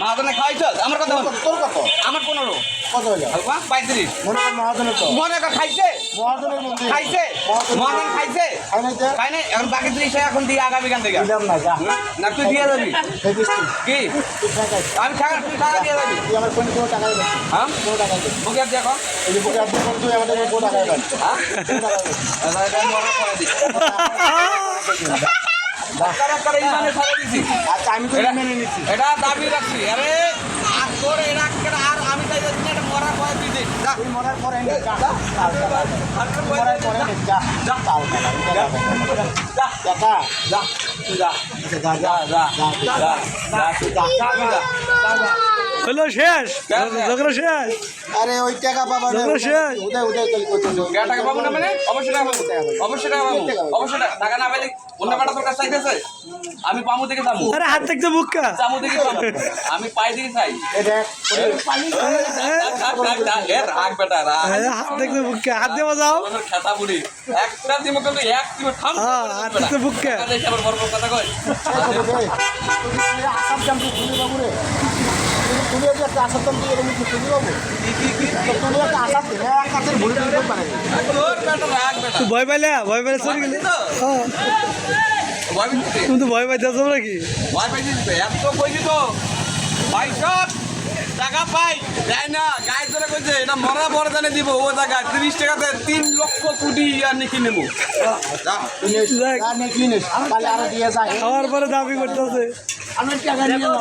মহাজনে খাইছ আমার কথা তোর কত? আমার পনেরো। কত হইল পঁয়ত্রিশ। মনে কর মহাজনের তো। মনে কর খাইছে। মহাজনের মন্দির খাইছে। মহাজন খাইছে। খাই নাই এখন বাকি ত্রিশ এখন দিয়ে আগামী গান থেকে। দিলাম না যা। না তুই দিয়ে যাবি। কি? আমি টাকা তুই টাকা দিয়ে যাবি? তুই আমার কোনো টাকা দেবে হ্যাঁ? কোনো টাকা দেবে বুকে দেখো এই যে বুকে আপনি করে তুই আমাদের কোনো টাকা দেবে হ্যাঁ? টাকা দেবে মনে করে দিই ডাক্তার ডাক্তার এই মানে ছাড়ে দিছি আচ্ছা আমি তো মেনে নিচ্ছি এটা দাবি রাখছি। আরে আর তোর একটা আর আমি তাই যাচ্ছি এটা মরার পরে তুই দে যা মরার পরে নে, যা। যা, যা, যা। মরার পরে নে, যা। যা। তাও যা, যা, যা, যা। যা। আচ্ছা, যা যা। যা যা। যা যা। যা। যা। যা। তুই যা। যা। যা। হলো শেষ। ঝগড়া শেষ। আরে ওই টাকা পাবা না ঝগড়া শেষ। উদয় উদয় কল করতে কে টাকা পাবো না মানে? অবশ্যই টাকা পাবো। অবশ্যই টাকা পাবো। অবশ্যই টাকা। না পেলে অন্য কাটা তোর কাছে চাইতেছে? আমি পামু থেকে যাব। আরে হাত দেখতে বুক্কা। চামু থেকে যাব। আমি পাই থেকে চাই। রাগ বেটা রাগ। হাত দেখতে বুক্কা। হাত দিয়ে বাজাও তোর খেতা বুড়ি। একটা দিমো কিন্তু এক দিমো থাম। হ্যাঁ, হাত বুকে। দেখে আবার বড় বড় কথা কয়। আসাম দাম তুই তুলি বাবু রে। তুমি যে একটা আসাম দাম এরকম তুলি বাবু তুমি একটা আসাম দিন এক কাছের ভুল দিতে পারে তোর বেটা রাগ বেটা তুই ভয় পাইলে ভয় পাইলে চলে গেলি। ভয় পেয়েছিস তুমি তো ভয় পাইতে আছো নাকি? ভয় পেয়েছিস এত কইছি তো বাইশত টাকা পাই দেয় না গায়ে ধরে কইছে এটা মরা বড় জানে দিব ও টাকা তিরিশ টাকাতে তিন লক্ষ কোটি আর নাকি নেব খাওয়ার পরে দাবি করতেছে। আমি টাকা নিয়ে যাব?